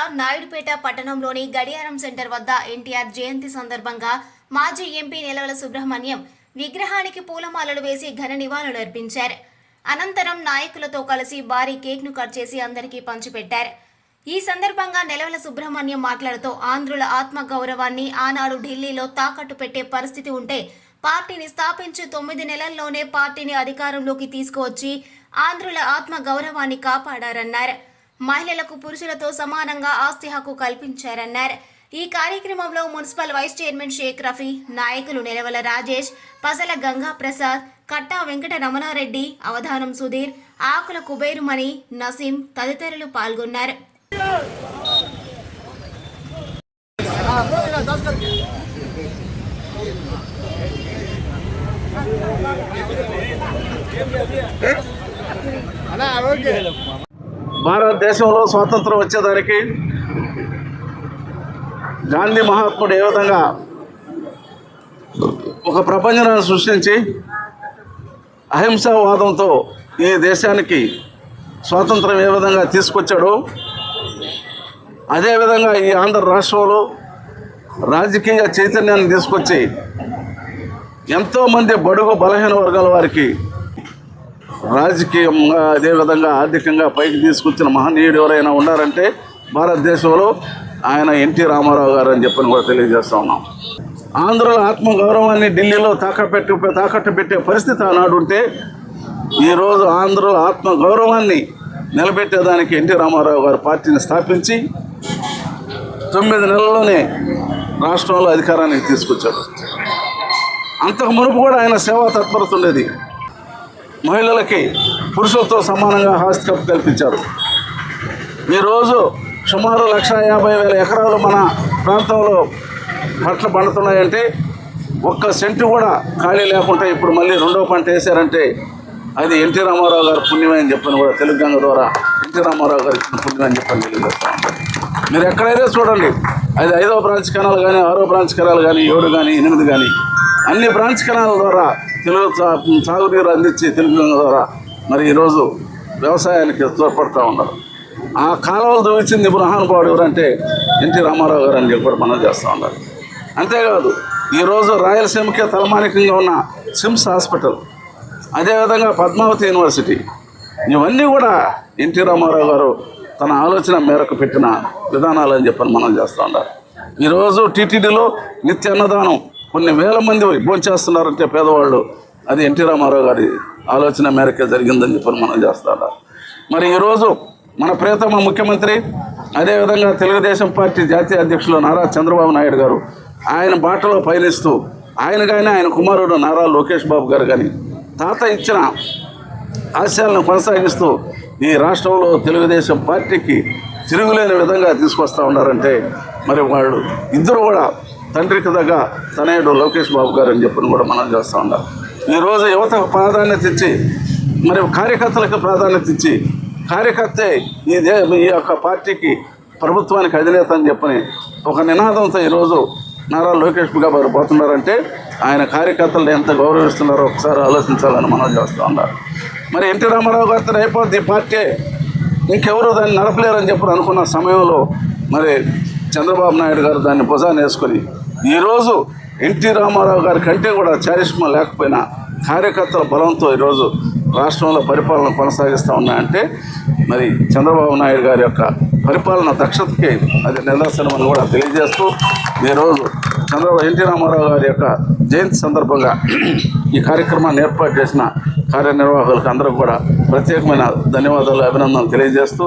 జిల్లా నాయుడుపేట పట్టణంలోని గడియారం సెంటర్ వద్ద ఎన్టీఆర్ జయంతి సందర్భంగా మాజీ ఎంపీ నిలవల సుబ్రహ్మణ్యం విగ్రహానికి పూలమాలలు వేసి ఘన నివాళులు అర్పించారు. అనంతరం నాయకులతో కలిసి భారీ కేక్ను కట్ చేసి అందరికీ పంచిపెట్టారు. ఈ సందర్భంగా నెలవల సుబ్రహ్మణ్యం మాట్లాడుతూ ఆంధ్రుల ఆత్మ గౌరవాన్ని ఆనాడు ఢిల్లీలో తాకట్టు పెట్టే పరిస్థితి ఉంటే పార్టీని స్థాపించి తొమ్మిది నెలల్లోనే పార్టీని అధికారంలోకి తీసుకువచ్చి ఆంధ్రుల ఆత్మ గౌరవాన్ని కాపాడారన్నారు. మహిళలకు పురుషులతో సమానంగా ఆస్తి హక్కు కల్పించారన్నారు. ఈ కార్యక్రమంలో municipal vice chairman Shaik Rafi నాయకులు నెలవల రాజేష్ పసల గంగా ప్రసాద్ కట్టా వెంకట రమణారెడ్డి అవధానం సుధీర్ ఆకుల కుబేరుమణి నసీం తదితరులు పాల్గొన్నారు. భారతదేశంలో స్వాతంత్రం వచ్చేదానికి గాంధీ మహాత్ముడు ఏ విధంగా ఒక ప్రపంచాన్ని సృష్టించి అహింసావాదంతో ఈ దేశానికి స్వాతంత్రం ఏ విధంగా తీసుకొచ్చాడో అదేవిధంగా ఈ ఆంధ్ర రాష్ట్రంలో రాజకీయ చైతన్యాన్ని తీసుకొచ్చి ఎంతోమంది బడుగు బలహీన వర్గాల వారికి రాజకీయంగా అదేవిధంగా ఆర్థికంగా పైకి తీసుకొచ్చిన మహనీయుడు ఎవరైనా ఉన్నారంటే భారతదేశంలో ఆయన ఎన్టీ రామారావు గారు అని చెప్పని కూడా తెలియజేస్తా ఉన్నాం. ఆంధ్రుల ఆత్మగౌరవాన్ని ఢిల్లీలో తాకట్టు తాకట్టు పెట్టే పరిస్థితి ఆనాడు ఉంటే ఈరోజు ఆంధ్రుల ఆత్మగౌరవాన్ని నిలబెట్టేదానికి ఎన్టీ రామారావు గారు పార్టీని స్థాపించి తొమ్మిది నెలల్లోనే రాష్ట్రంలో అధికారానికి తీసుకొచ్చారు. అంతకు మునుపు కూడా ఆయన సేవా తత్పరత ఉండేది. మహిళలకి పురుషులతో సమానంగా ఆస్తి హక్కు కల్పించారు. ఈరోజు సుమారు లక్ష యాభై వేల ఎకరాలు మన ప్రాంతంలో పంటలు పండుతున్నాయంటే ఒక్క సెంటు కూడా ఖాళీ లేకుండా ఇప్పుడు మళ్ళీ రెండో పంట వేశారంటే అది ఎన్టీ రామారావు గారు పుణ్యమే అని చెప్పని కూడా తెలుగు ద్వారా ఎన్టీ రామారావు గారు ఇచ్చిన పుణ్యం అని చెప్పని తెలియజేస్తాం. మీరు ఎక్కడైతే చూడండి అది ఐదో బ్రాంచ్ కెనాల్ కానీ ఆరో బ్రాంచ్ కెనాల్ కానీ ఏడు కానీ ఎనిమిది కానీ అన్ని బ్రాంచ్ కెనాల ద్వారా తెలుగు సా- సాగునీరు అందించి తెలుగు ద్వారా మరి ఈరోజు వ్యవసాయానికి తోడ్పడుతూ ఉన్నారు. ఆ కాలువలు దూచింది మహానుభావుడు ఎవరంటే ఎన్టీ రామారావు గారు అని చెప్పి కూడా మనం చేస్తూ ఉన్నారు. అంతేకాదు ఈరోజు రాయలసీమకే తలమానికంగా ఉన్న సిమ్స్ హాస్పిటల్ అదేవిధంగా పద్మావతి యూనివర్సిటీ ఇవన్నీ కూడా ఎన్టీ రామారావు గారు తన ఆలోచన మేరకు పెట్టిన విధానాలు అని చెప్పని మనం చేస్తూ ఉన్నారు. ఈరోజు టీటీడీలో నిత్య అన్నదానం కొన్ని వేల మంది భోంచేస్తున్నారంటే పేదవాళ్ళు. అది ఎన్టీ రామారావు గారి ఆలోచన మేరకే జరిగిందని చెప్పి మనం చేస్తాడు మరి ఈరోజు మన ప్రియతమ ముఖ్యమంత్రి అదేవిధంగా తెలుగుదేశం పార్టీ జాతీయ అధ్యక్షులు నారా చంద్రబాబు నాయుడు గారు ఆయన బాటలో పయనిస్తూ ఆయన కానీ ఆయన కుమారుడు నారా లోకేష్ బాబు గారు కానీ తాత ఇచ్చిన ఆశయాలను కొనసాగిస్తూ ఈ రాష్ట్రంలో తెలుగుదేశం పార్టీకి తిరుగులేని విధంగా తీసుకొస్తా ఉన్నారంటే మరి వాళ్ళు ఇద్దరు కూడా తండ్రికి దగ్గ తనయుడు లోకేష్ బాబు గారు అని చెప్పని కూడా మనం చేస్తూ ఉన్నారు ఈరోజు యువతకు ప్రాధాన్యత ఇచ్చి మరి కార్యకర్తలకు ప్రాధాన్యత ఇచ్చి కార్యకర్తే ఈ దే ఈ యొక్క పార్టీకి ప్రభుత్వానికి అధినేత అని చెప్పని ఒక నినాదంతో ఈరోజు నారా లోకేష్ గారు పోతున్నారంటే ఆయన కార్యకర్తలను ఎంత గౌరవిస్తున్నారో ఒకసారి ఆలోచించాలని మనం చేస్తూ ఉన్నారు మరి ఎన్టీ రామారావు గారితో అయిపోద్ది ఈ పార్టీ. ఇంకెవరు దాన్ని నడపలేరని చెప్పి అనుకున్న సమయంలో మరి చంద్రబాబు నాయుడు గారు దాన్ని భుజానేసుకొని ఈరోజు ఎన్టీ రామారావు గారి కంటే కూడా చారిష్మా లేకపోయినా కార్యకర్తల బలంతో ఈరోజు రాష్ట్రంలో పరిపాలన కొనసాగిస్తూ ఉన్నాయంటే మరి చంద్రబాబు నాయుడు గారి యొక్క పరిపాలన దక్షతకి అది నిదర్శనం అని కూడా తెలియజేస్తూ ఈరోజు చంద్రబాబు ఎన్టీ రామారావు గారి యొక్క జయంతి సందర్భంగా ఈ కార్యక్రమాన్ని ఏర్పాటు చేసిన కార్యనిర్వాహకులకు అందరూ కూడా ప్రత్యేకమైన ధన్యవాదాలు అభినందనలు తెలియజేస్తూ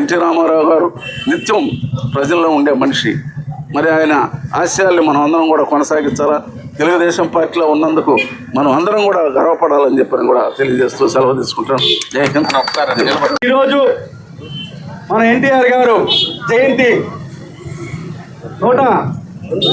ఎన్టీ రామారావు గారు నిత్యం ప్రజల్లో ఉండే మనిషి. మరి ఆయన ఆశయాల్ని మనం అందరం కూడా కొనసాగించాలా? తెలుగుదేశం పార్టీలో ఉన్నందుకు మనం అందరం కూడా గర్వపడాలని చెప్పని కూడా తెలియజేస్తూ సెలవు తీసుకుంటాం జై హింద్. ఈరోజు మన ఎన్టీఆర్ గారు జయంతి. నూట నూట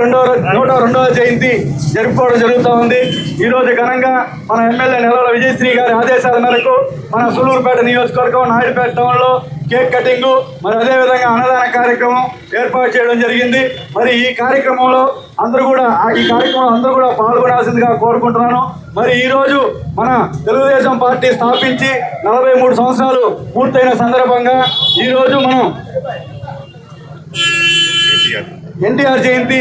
రెండవ నూట రెండవ జయంతి జరుపుకోవడం జరుగుతూ ఉంది. ఈరోజు ఘనంగా మన ఎమ్మెల్యే నెలల విజయశ్రీ గారి ఆదేశాల మేరకు మన సులూరుపేట నియోజకవర్గం నాయుడుపేట టౌన్లో కేక్ కటింగ్ మరి అదేవిధంగా అన్నదాన కార్యక్రమం ఏర్పాటు చేయడం జరిగింది. మరి ఈ కార్యక్రమంలో అందరూ కూడా ఆ- ఈ కార్యక్రమంలో అందరూ కూడా పాల్గొనాల్సిందిగా కోరుకుంటున్నాను. మరి ఈరోజు మన తెలుగుదేశం పార్టీ స్థాపించి నలభై మూడు సంవత్సరాలు పూర్తయిన సందర్భంగా ఈరోజు మనం ఎన్టీఆర్ జయంతి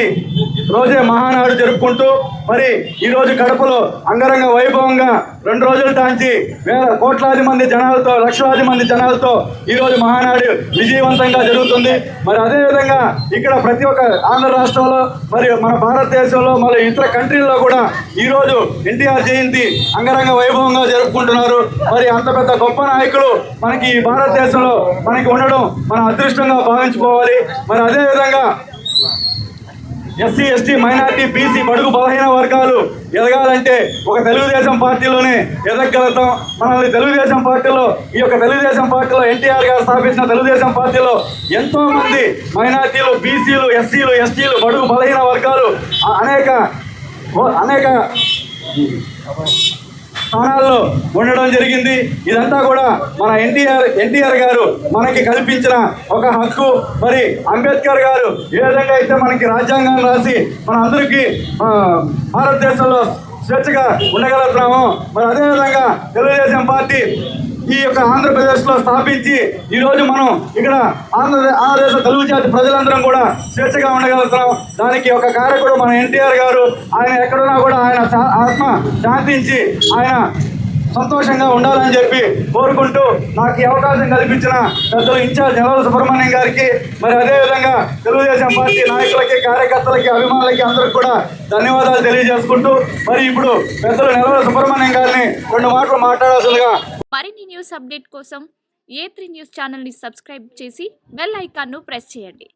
రోజే మహానాడు జరుపుకుంటూ మరి ఈరోజు కడపలో అంగరంగ వైభవంగా రెండు రోజుల తాంచి వేల కోట్లాది మంది జనాలతో లక్షలాది మంది జనాలతో ఈరోజు మహానాడు విజయవంతంగా జరుగుతుంది. మరి అదేవిధంగా ఇక్కడ ప్రతి ఒక్క ఆంధ్ర రాష్ట్రంలో మరి మన భారతదేశంలో మరి ఇతర కంట్రీల్లో కూడా ఈరోజు ఎన్టీఆర్ జయంతి అంగరంగ వైభవంగా జరుపుకుంటున్నారు. మరి అంత పెద్ద గొప్ప నాయకులు మనకి ఈ భారతదేశంలో మనకి ఉండడం మన అదృష్టంగా భావించుకోవాలి. మరి అదేవిధంగా ఎస్సీ ఎస్టీ మైనార్టీ బీసీ బడుగు బలహీన వర్గాలు ఎదగాలంటే ఒక తెలుగుదేశం పార్టీలోనే ఎదగలుగుతాం మనల్ని తెలుగుదేశం పార్టీలో ఈ యొక్క తెలుగుదేశం పార్టీలో ఎన్టీఆర్ గారు స్థాపించిన తెలుగుదేశం పార్టీలో ఎంతో మంది మైనార్టీలు బీసీలు ఎస్సీలు ఎస్టీలు బడుగు బలహీన వర్గాలు అనేక అనేక స్థానాల్లో ఉండడం జరిగింది. ఇదంతా కూడా మన ఎన్టీఆర్ ఎన్టీఆర్ గారు మనకి కల్పించిన ఒక హక్కు. మరి అంబేద్కర్ గారు ఏ విధంగా అయితే మనకి రాజ్యాంగం రాసి మన అందరికీ భారతదేశంలో స్వేచ్ఛగా ఉండగలుగుతున్నాము మరి అదేవిధంగా తెలుగుదేశం పార్టీ ఈ యొక్క ఆంధ్రప్రదేశ్లో స్థాపించి ఈరోజు మనం ఇక్కడ ఆంధ్ర ఆంధ్రదేశ తెలుగు జాతి ప్రజలందరం కూడా స్వేచ్ఛగా ఉండగలుగుతున్నాం. దానికి ఒక కార్యకుడు మన ఎన్టీఆర్ గారు. ఆయన ఎక్కడున్నా కూడా ఆయన ఆత్మ శాంతించి ఆయన సంతోషంగా ఉండాలని చెప్పి కోరుకుంటూ నాకు ఈ అవకాశం కల్పించిన పెద్దలు ఇన్ఛార్జ్ నెలల సుబ్రహ్మణ్యం గారికి మరి అదేవిధంగా తెలుగుదేశం పార్టీ నాయకులకి కార్యకర్తలకి అభిమానులకి అందరికి కూడా ధన్యవాదాలు తెలియజేసుకుంటూ మరి ఇప్పుడు పెద్దలు నెలల సుబ్రహ్మణ్యం గారిని రెండు మాటలు మాట్లాడాల్సిందిగా మరిన్ని న్యూస్ అప్డేట్ కోసం ఏ త్రీ న్యూస్ ఛానల్ని సబ్స్క్రైబ్ చేసి బెల్ ఐకాన్ను ప్రెస్ చేయండి.